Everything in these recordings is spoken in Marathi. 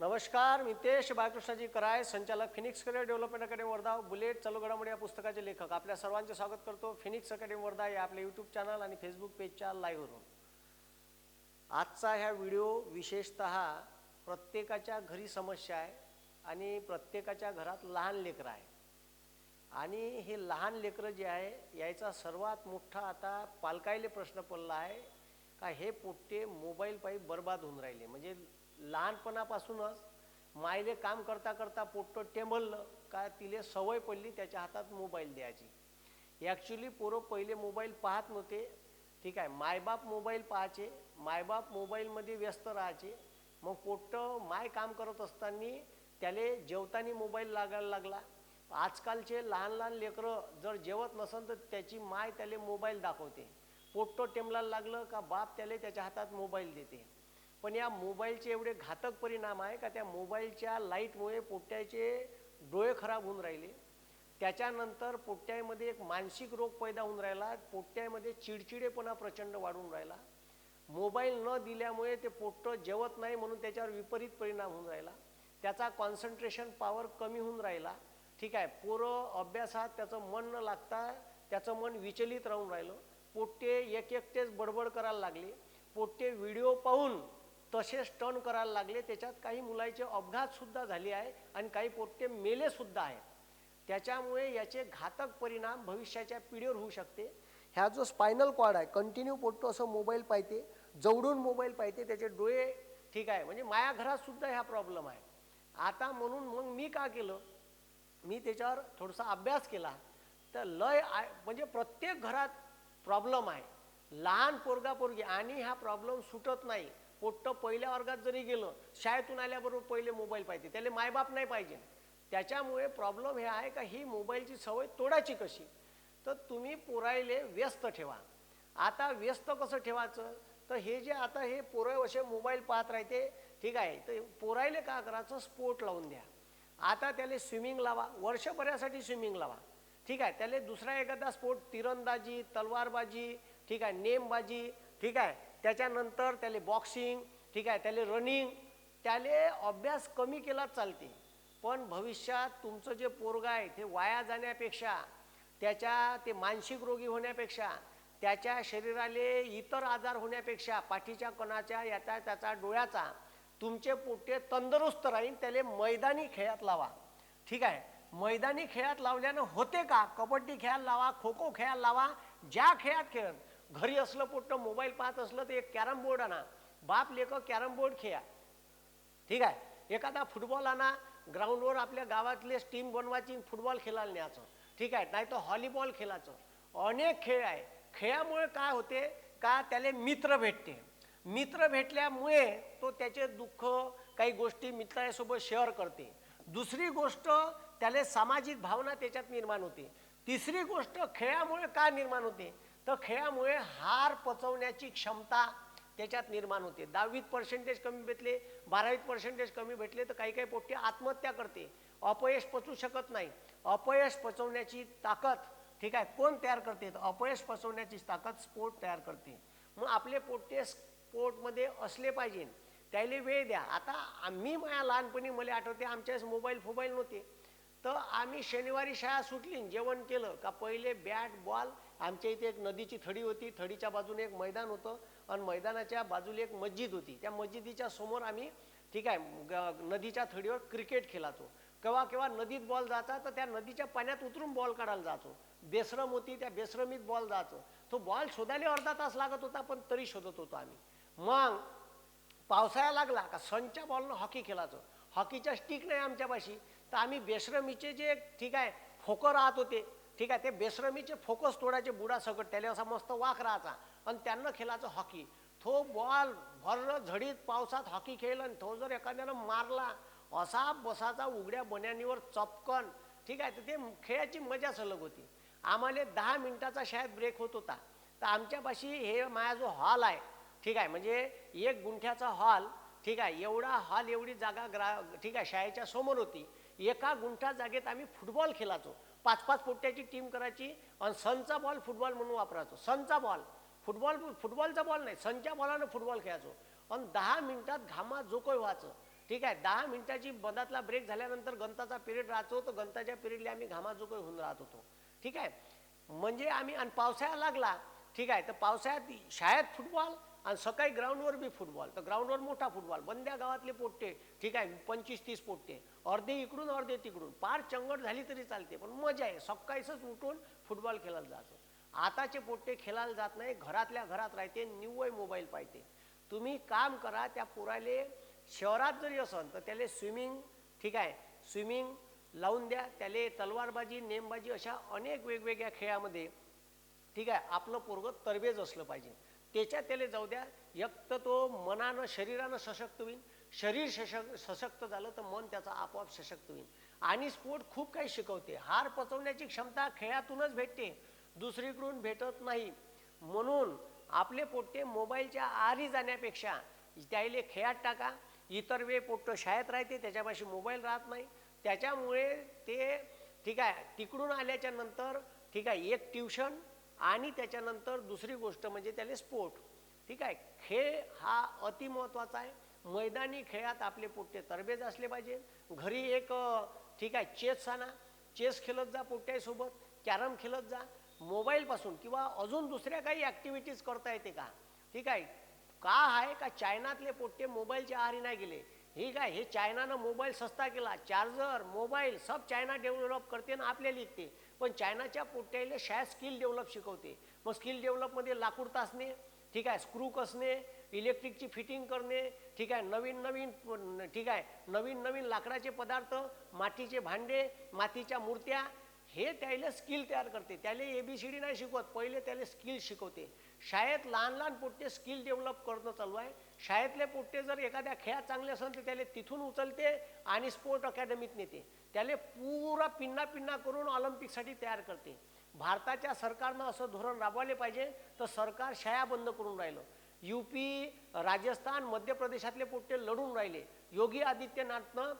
नमस्कार मितेश बाळकृष्णाजी कराय संचालक Phoenix career development academy Wardha bullet चालू घडामोडी या पुस्तकाचे लेखक. आपल्या सर्वांचे स्वागत करतो फिनिक्स अकॅडमी वर्धा या आपल्या यूट्यूब चॅनल आणि फेसबुक पेजच्या लाईव्हवरून आजचा ह्या व्हिडिओ विशेषत प्रत्येकाच्या घरी समस्या आहे आणि प्रत्येकाच्या घरात लहान लेकरं आहे. आणि हे लहान लेकरं जे आहे यायचा सर्वात मोठा आता पालकायले प्रश्न पडला आहे का हे पोट्टे मोबाईलपायी बरबाद बर्बाद होऊन राहिले. म्हणजे लहानपणापासूनच मायले काम करता करता पोट्टं टेंबललं. का तिले सवय पडली त्याच्या हातात मोबाईल द्यायची. ॲक्च्युली पोरं पहिले मोबाईल पाहत नव्हते. ठीक आहे मायबाप मोबाईल पाहायचे. मायबाप मोबाईलमध्ये व्यस्त राहायचे. मग पोट्ट माय काम करत असताना त्याले जेवताना मोबाईल लागायला लागला. आजकालचे लहान लहान लेकरं जर जेवत नसेल तर त्याची माय त्याले मोबाईल दाखवते. पोट्टं टेमलायला लागलं का बाप त्याला त्याच्या हातात मोबाईल देते. पण या मोबाईलचे एवढे घातक परिणाम आहे का त्या मोबाईलच्या लाईटमुळे पोट्याचे डोळे खराब होऊन राहिले. त्याच्यानंतर पोट्यामध्ये एक मानसिक रोग पैदा होऊन राहिला पोट्यामध्ये चिडचिडेपणा प्रचंड वाढून राहिला. मोबाईल न दिल्यामुळे ते पोट्ट जेवत नाही म्हणून त्याच्यावर विपरीत परिणाम होऊन राहिला. त्याचा कॉन्सन्ट्रेशन पॉवर कमी होऊन राहिला. ठीक आहे पोरं अभ्यासात त्याचं मन न लागता त्याचं मन विचलित राहून राहिलं. पोट्टे एक एकटेच बडबड करायला लागले. पोट्टे व्हिडिओ पाहून तसेच टर्न करायला लागले. त्याच्यात काही मुलाचे अपघातसुद्धा झाले आहे आणि काही पोट्टे मेलेसुद्धा आहेत. त्याच्यामुळे याचे घातक परिणाम भविष्याच्या पिढीवर होऊ शकते. ह्या जो स्पायनल कॉर्ड आहे कंटिन्यू पोट्टो असं मोबाईल पाहिजे जवळून मोबाईल पाहते त्याचे डोळे ठीक आहे. म्हणजे माया घरात सुद्धा ह्या प्रॉब्लेम आहे. आता म्हणून मग मी का केलं? मी त्याच्यावर थोडासा अभ्यास केला. तर लय म्हणजे प्रत्येक घरात प्रॉब्लेम आहे. लहान पोरगा पोरगी आणि हा प्रॉब्लेम सुटत नाही. पोट्टं पहिल्या वर्गात जरी गेलं शाळेतून आल्याबरोबर पहिले मोबाईल पाहिजे. त्याला मायबाप नाही पाहिजे. त्याच्यामुळे प्रॉब्लेम हे आहे का ही मोबाईलची सवय तोडायची कशी? तर तुम्ही पोरायले व्यस्त ठेवा. आता व्यस्त कसं ठेवायचं? तर हे जे आता हे पोरं असे मोबाईल पाहत राहते ठीक आहे तर पोरायले का करायचं? स्पोर्ट लावून द्या. आता त्याला स्विमिंग लावा. वर्षभरासाठी स्विमिंग लावा. ठीक आहे त्याला दुसरा एखादा स्पोर्ट तिरंदाजी तलवारबाजी ठीक आहे नेमबाजी ठीक आहे त्याच्यानंतर त्याला बॉक्सिंग ठीक आहे त्याला रनिंग त्याले अभ्यास कमी केला चालते. पण भविष्यात तुमचं जे पोरग आहे ते वाया जाण्यापेक्षा त्याच्या ते मानसिक रोगी होण्यापेक्षा त्याच्या शरीराले इतर आजार होण्यापेक्षा पाठीच्या कणाच्या याचा त्याचा डोळ्याचा तुमचे पोटे तंदुरुस्त राहील त्याला मैदानी खेळात लावा. ठीक आहे? मैदानी खेळात लावल्यानं होते का? कबड्डी खेळायला लावा खो खो खेळायला लावा ज्या खेळात खेळ घरी असलं पोट्ट मोबाईल पाहत असलं तर एक कॅरम बोर्ड आणा. बाप लेख कॅरम बोर्ड खेळा ठीक आहे? एखादा फुटबॉल आणा ग्राउंडवर आपल्या गावातले टीम बनवायची फुटबॉल खेळायला न्यायचं. ठीक आहे? नाही तर हॉलीबॉल खेळायचं. अनेक खेळ आहे. खेळामुळे काय होते? का त्याला मित्र भेटते. मित्र भेटल्यामुळे तो त्याचे दुःख काही गोष्टी मित्रासोबत शेअर करते. दुसरी गोष्ट त्याला सामाजिक भावना त्याच्यात निर्माण होते. तिसरी गोष्ट खेळामुळे का निर्माण होते? तर खेळामुळे हार पचवण्याची क्षमता त्याच्यात निर्माण होते. दहावीत पर्सेंटेज कमी भेटले बारावीत पर्सेंटेज कमी भेटले तर काही काही पोट्टे आत्महत्या करते. अपयश पचू शकत नाही. अपयश पचवण्याची ताकद ठीक आहे कोण तयार करते? तर अपयश पचवण्याची ताकद स्पोर्ट तयार करते. मग आपले पोट्टे स्पोर्टमध्ये असले पाहिजे. त्याला वेळ द्या. आता आम्ही माझ्या लहानपणी मला आठवते आमच्याच मोबाईल फोबाईल नव्हते. तर आम्ही शनिवारी शाळा सुटली जेवण केलं का पहिले बॅट बॉल आमच्या इथे एक नदीची थडी होती थडीच्या बाजूने एक मैदान होतं आणि मैदानाच्या बाजूला एक मस्जिद होती. त्या मस्जिदीच्या समोर आम्ही ठीक आहे ग- नदीच्या थडीवर क्रिकेट खेळायचो. केव्हा केव्हा नदीत बॉल जायचा तर त्या नदीच्या पाण्यात उतरून बॉल काढायला जायचो. बेसरम होती त्या बेसरमीत बॉल जायचो. तो बॉल शोधायला अर्धा तास लागत होता पण तरी शोधत होतो आम्ही. मग पावसाळा लागला का सनच्या बॉलनं हॉकी खेळायचो. हॉकीच्या स्टिक नाही आमच्यापाशी. तर आम्ही बेश्रमीचे जे ठीक आहे फोकं राहत होते ठीक आहे ते बेसरमीचे फोकस तोडायचे बुडा सगट त्याला असा मस्त वाक राहायचा. आणि त्यांना खेळायचं हॉकी. तो बॉल भर झडीत पावसात हॉकी खेळला आणि तो जर एखाद्यानं मारला असा बसाचा उघड्या बन्यानीवर चपकन ठीक आहे तर ते खेळाची मजा सलग होती. आम्हाला दहा मिनिटाचा शाळेत ब्रेक होत होता. तर आमच्यापाशी हे माझा जो हॉल आहे ठीक आहे म्हणजे एक गुंठ्याचा हॉल ठीक आहे एवढा हॉल एवढी जागा ग्रा ठीक आहे शाळेच्या समोर होती. एका गुंठा जागेत आम्ही फुटबॉल खेळायचो. पाच पाच फुट्याची टीम करायची आणि सनचा बॉल फुटबॉल म्हणून वापरायचो. सनचा बॉल फुटबॉल फुटबॉलचा बॉल नाही सनच्या बॉलानं फुटबॉल खेळायचो. आणि दहा मिनिटात घामात जोकोय व्हायचं. ठीक आहे दहा मिनिटाची मधातला ब्रेक झाल्यानंतर गणताचा पिरियड राहतो तर गणताच्या पिरियडला आम्ही घामाजोगं होऊन राहत होतो. ठीक आहे? म्हणजे आम्ही आणि पावसाळा लागला ठीक आहे तर पावसाळ्यात शाळेत फुटबॉल आणि सकाळी ग्राउंडवर बी फुटबॉल तर ग्राउंडवर मोठा फुटबॉल बंद्या गावातले पोट्टे. ठीक आहे पंचवीस तीस पोट्टे. अर्धे इकडून अर्धे तिकडून. पार चंगट झाली तरी चालते पण मजा आहे. सकाळीच उठून फुटबॉल खेळायला जातो आताचे पोट्टे खेळायला जात नाही घरातल्या घरात राहते निव्वय मोबाईल पाहिजे तुम्ही काम करा त्या पुराले शहरात जरी असन तर त्याला स्विमिंग ठीक आहे स्विमिंग लावून द्या. त्याले तलवारबाजी नेमबाजी अशा अनेक वेगवेगळ्या खेळामध्ये ठीक आहे आपलं पोरगं तरबेज असलं पाहिजे. त्याच्या त्याला जाऊ द्या एक तर तो मनानं शरीरानं सशक्त होईल शरीर सशक्त सशक्त झालं तर मन त्याचा आपोआप सशक्त होईल आणि स्पोर्ट खूप काही शिकवते. हार पचवण्याची क्षमता खेळातूनच भेटते. दुसरीकडून भेटत नाही. म्हणून आपले पोट्टे मोबाईलच्या आरी जाण्यापेक्षा त्याले खेळात टाका. इतर वेळ पोट्ट शाळेत राहते त्याच्यापाशी मोबाईल राहत नाही. त्याच्यामुळे ते ठीक आहे तिकडून आल्याच्यानंतर ठीक आहे एक ट्युशन आणि त्याच्यानंतर दुसरी गोष्ट म्हणजे त्याला स्पोर्ट. ठीक आहे? खेळ हा अति महत्त्वाचा आहे. मैदानी खेळात आपले पोट्टे तरबेज असले पाहिजे. घरी एक ठीक आहे चेस आणा. चेस खेळत जा पोट्ट्यासोबत. कॅरम खेळत जा. मोबाईलपासून किंवा अजून दुसऱ्या काही ॲक्टिव्हिटीज करता येते का? ठीक आहे? का आहे का चायनातले पोट्टे मोबाईलच्या आहारी नाही गेले? हे काय हे चायनानं मोबाईल सस्ता केला. चार्जर मोबाईल सब चायना डेव्हलप करते ना आपल्याला लिखते पण चायनाच्या पोट्याला शाळेत स्किल डेव्हलप शिकवते. मग स्किल डेव्हलपमध्ये लाकूड तासणे ठीक आहे स्क्रू कसणे इलेक्ट्रिकची फिटिंग करणे ठीक आहे नवीन नवीन ठीक आहे नवीन नवीन लाकडाचे पदार्थ मातीचे भांडे मातीच्या मूर्त्या हे त्याला स्किल तयार करते. त्याला ए बी सी डी नाही शिकवत पहिले त्याला स्किल शिकवते. शाळेत लहान लहान पोट्टे स्किल डेव्हलप करणं चालू आहे. शाळेतले पोट्टे जर एखाद्या खेळात चांगले असेल तर त्याला तिथून उचलते आणि स्पोर्ट अकॅडमीत नेते. त्याला पुरा पिन्ना पिन्ना करून ऑलिम्पिकसाठी तयार करते. भारताच्या सरकारनं असं धोरण राबवले पाहिजे तर सरकार शाळा बंद करून राहिलं. यू पी राजस्थान मध्य प्रदेशातले पोट्टे लढून राहिले. योगी आदित्यनाथनं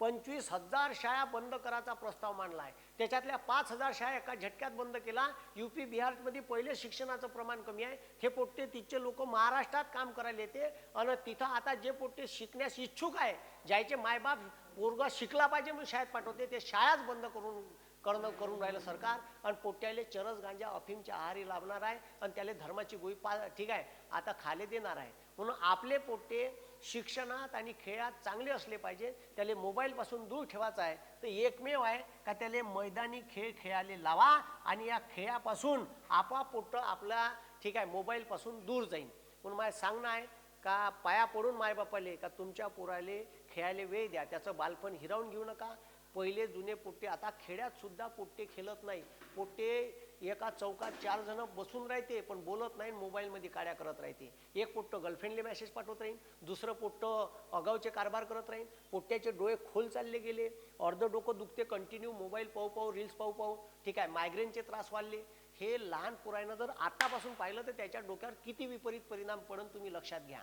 पंचवीस हजार शाळा बंद करायचा प्रस्ताव मांडला आहे त्याच्यातल्या पाच हजार शाळा एका झटक्यात बंद केला. युपी बिहारमध्ये पहिले शिक्षणाचं प्रमाण कमी आहे. हे पोट्टे तिथचे लोक महाराष्ट्रात काम करायला येते. आणि तिथं आता जे पोट्टे शिकण्यास इच्छुक आहे ज्याचे मायबाप पोरगा शिकला पाहिजे म्हणून शाळेत पाठवते ते शाळाच बंद करून करणं करून राहिलं सरकार आणि पोट्याले चरस गांजा अफीमच्या आहारी लाभणार आहे आणि त्याला धर्माची गोळी पा ठीक आहे आता खाले देणार आहे. म्हणून आपले पोट्टे शिक्षणात आणि खेळात चांगले असले पाहिजे त्याला मोबाईलपासून दूर ठेवायचं आहे. तर एकमेव आहे का त्याला मैदानी खेळ खेळायला लावा आणि या खेळापासून आपापोट आपला ठीक आहे मोबाईलपासून दूर जाईल म्हणून माझं सांगणं आहे का पाया पडून मायबापाले का तुमच्या पोराले खेळायला वेळ द्या. त्याचं बालपण हिरावून घेऊ नका. पहिले जुने पोट्टे आता खेड्यात सुद्धा पोट्टे खेळत नाही. पोट्टे एका चौकात चार जण बसून राहते पण बोलत नाही मोबाईलमध्ये काड्या करत राहते. एक पोट्ट गर्लफ्रेंडले मेसेज पाठवत राहीन दुसरं पोट्ट अगावचे कारभार करत राहीन. पोट्ट्याचे डोळे खोल चालले गेले अर्ध डोकं दुखते कंटिन्यू मोबाईल पाहू पाहू रील्स पाहू पाहू ठीक आहे मायग्रेनचे त्रास वाढले. हे लहान पुरायनं जर आतापासून पाहिलं तर त्याच्या डोक्यावर किती विपरीत परिणाम पडून तुम्ही लक्षात घ्या.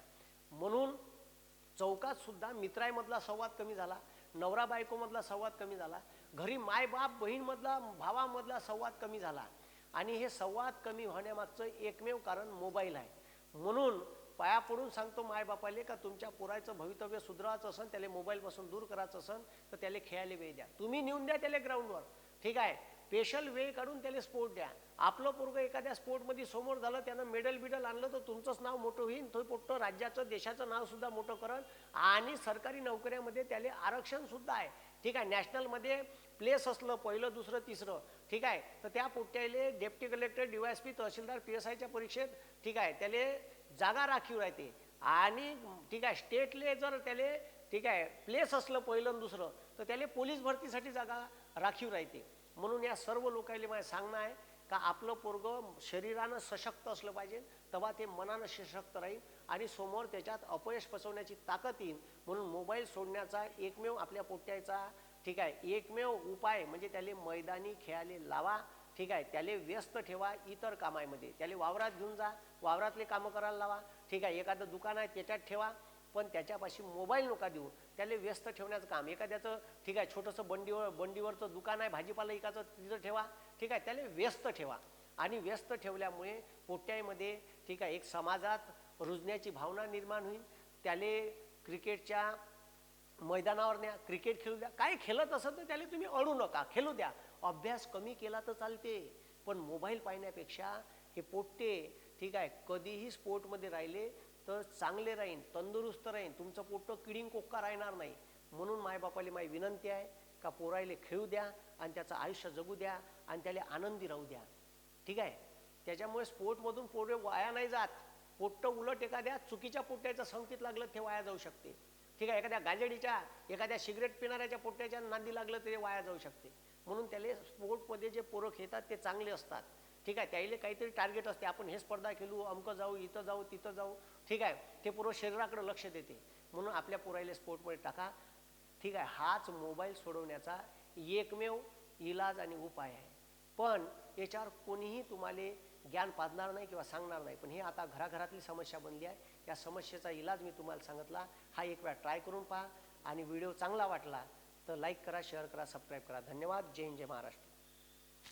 म्हणून चौकात सुद्धा मित्रांमधला संवाद कमी झाला. नवरा बायकोमधला संवाद कमी झाला. घरी मायबाप बहीणमधला भावामधला संवाद कमी झाला. आणि हे संवाद कमी होण्यामागचं एकमेव कारण मोबाईल आहे. म्हणून पाया पडून सांगतो मायबापाले का तुमच्या पुरायचं भवितव्य सुधारायचं असेल त्याला मोबाईलपासून दूर करायचं असेल तर त्याला खेळायला वेळ द्या. तुम्ही नेऊन द्या त्याला ग्राउंडवर ठीक आहे? स्पेशल वेळ काढून त्याला स्पोर्ट द्या. आपलं पोरगं एखाद्या स्पोर्टमध्ये समोर झालं त्यानं मेडल बिडल आणलं तर तुमचंच नाव मोठं होईल तो पोट्ट राज्याचं देशाचं नावसुद्धा मोठं करल. आणि सरकारी नोकऱ्यामध्ये त्याला आरक्षणसुद्धा आहे. ठीक आहे नॅशनलमध्ये प्लेस असलं पहिलं दुसरं तिसरं. ठीक आहे तर त्या पोट्ट्याले deputy collector DYSP tehsildar P S आयच्या परीक्षेत ठीक आहे त्याले जागा राखीव राहते. आणि ठीक आहे स्टेटले जर त्याले ठीक आहे प्लेस असलं पहिलं दुसरं तर त्याला पोलीस भरतीसाठी जागा राखीव राहते. म्हणून या सर्व लोकांना माझं सांगणं आहे का आपलं पोरगं शरीरानं सशक्त असलं पाहिजे तेव्हा ते मनानं सशक्त राहील आणि समोर त्याच्यात अपयश पचवण्याची ताकद येईल. म्हणून मोबाईल सोडण्याचा एकमेव आपल्या पोट्याचा ठीक आहे एकमेव उपाय म्हणजे त्याला मैदानी खेळायला लावा ठीक आहे त्याला व्यस्त ठेवा इतर कामामध्ये. त्याला वावरात घेऊन जा वावरातले कामं करायला लावा ठीक आहे एखादं दुकान आहे त्याच्यात ठेवा. पण त्याच्यापाशी मोबाईल नका देऊ. त्याला व्यस्त ठेवण्याचं काम. एखाद्याचं ठीक आहे छोटंसं बंडीवर बंडीवरचं दुकान आहे भाजीपाला एकाचं तिथं ठेवा. ठीक आहे त्याला व्यस्त ठेवा. आणि व्यस्त ठेवल्यामुळे पोट्यामध्ये ठीक आहे एक समाजात रुजण्याची भावना निर्माण होईल. त्याले क्रिकेटच्या मैदानावर न्या क्रिकेट खेळू द्या. काय खेळत असत तर त्याला तुम्ही अडू नका. खेळू द्या. अभ्यास कमी केला तर चालते. पण मोबाईल पाहण्यापेक्षा हे पोट्टे ठीक आहे कधीही स्पोर्टमध्ये राहिले तर चांगले राहीन तंदुरुस्त राहीन. तुमचं पोट किडिंग कोक्का राहणार नाही. म्हणून मायबापाली माय विनंती आहे का पोरायले खेळू द्या आणि त्याचं आयुष्य जगू द्या आणि त्याला आनंदी राहू द्या. ठीक आहे? त्याच्यामुळे स्पोर्टमधून पोरे वाया नाही जात. पोट्ट उलट एखाद्या चुकीच्या पोट्ट्याचं संकेत लागलं ते वाया जाऊ शकते. ठीक आहे? एखाद्या गाजडीच्या एखाद्या सिगरेट पिणाऱ्याच्या पोट्ट्याच्या नांदी लागलं ते वाया जाऊ शकते. म्हणून त्याला स्पोर्टमध्ये जे पोरं खेळतात ते चांगले असतात. ठीक आहे त्याईले काहीतरी टार्गेट असते. आपण हे स्पर्धा खेळू अमकं जाऊ इथं जाऊ तिथं जाऊ. ठीक आहे ते पूर्व शरीराकडे लक्ष देते. म्हणून आपल्या पोरायला स्पोर्टमध्ये टाका. ठीक आहे हाच मोबाईल सोडवण्याचा एकमेव इलाज आणि उपाय आहे. पण याच्यावर कोणीही तुम्हाला ज्ञान पाजणार नाही किंवा सांगणार नाही. पण हे आता घराघरातली समस्या बनली आहे. या समस्येचा इलाज मी तुम्हाला सांगितला. हा एक वेळा ट्राय करून पहा. आणि व्हिडिओ चांगला वाटला तर लाईक करा शेअर करा सबस्क्राईब करा. धन्यवाद. जय हिंद जय महाराष्ट्र.